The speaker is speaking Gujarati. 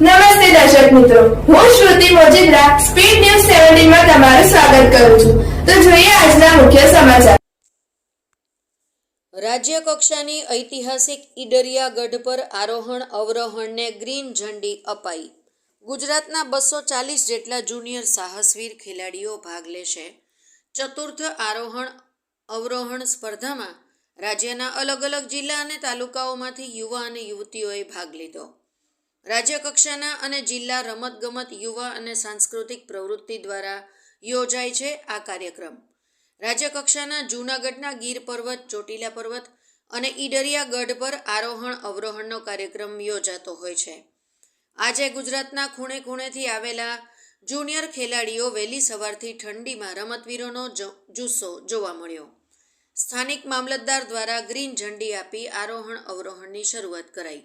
નમસ્તે દર્શક મિત્રો. હું શ્રુતિ મોજીદ્રા સ્પીડ ન્યૂઝ સેવન્ટીનમાં તમારું સ્વાગત કરું છું. તો જોઈએ આજના મુખ્ય સમાચાર. રાજ્ય કક્ષાની ઐતિહાસિક ઈડરિયા ગઢ પર આરોહણ અવરોહણને ગ્રીન ઝંડી અપાઈ. ગુજરાતના બસો ચાલીસ જેટલા જુનિયર સાહસવીર ખેલાડીઓ ભાગ લેશે. ચતુર્થ આરોહણ અવરોહણ સ્પર્ધામાં રાજ્યના અલગ અલગ જિલ્લા અને તાલુકાઓમાંથી યુવા અને યુવતીઓએ ભાગ લીધો. રાજ્ય કક્ષાના અને જિલ્લા રમતગમત, યુવા અને સાંસ્કૃતિક પ્રવૃત્તિ દ્વારા યોજાય છે આ કાર્યક્રમ. રાજ્યકક્ષાના જૂનાગઢના ગીર પર્વત, ચોટીલા પર્વત અને ઈડરિયા ગઢ પર આરોહણ અવરોહણનો કાર્યક્રમ યોજાતો હોય છે. આજે ગુજરાતના ખૂણે ખૂણેથી આવેલા જુનિયર ખેલાડીઓ વહેલી સવારથી ઠંડીમાં રમતવીરોનો જુસ્સો જોવા મળ્યો. સ્થાનિક મામલતદાર દ્વારા ગ્રીન ઝંડી આપી આરોહણ અવરોહણની શરૂઆત કરાઈ.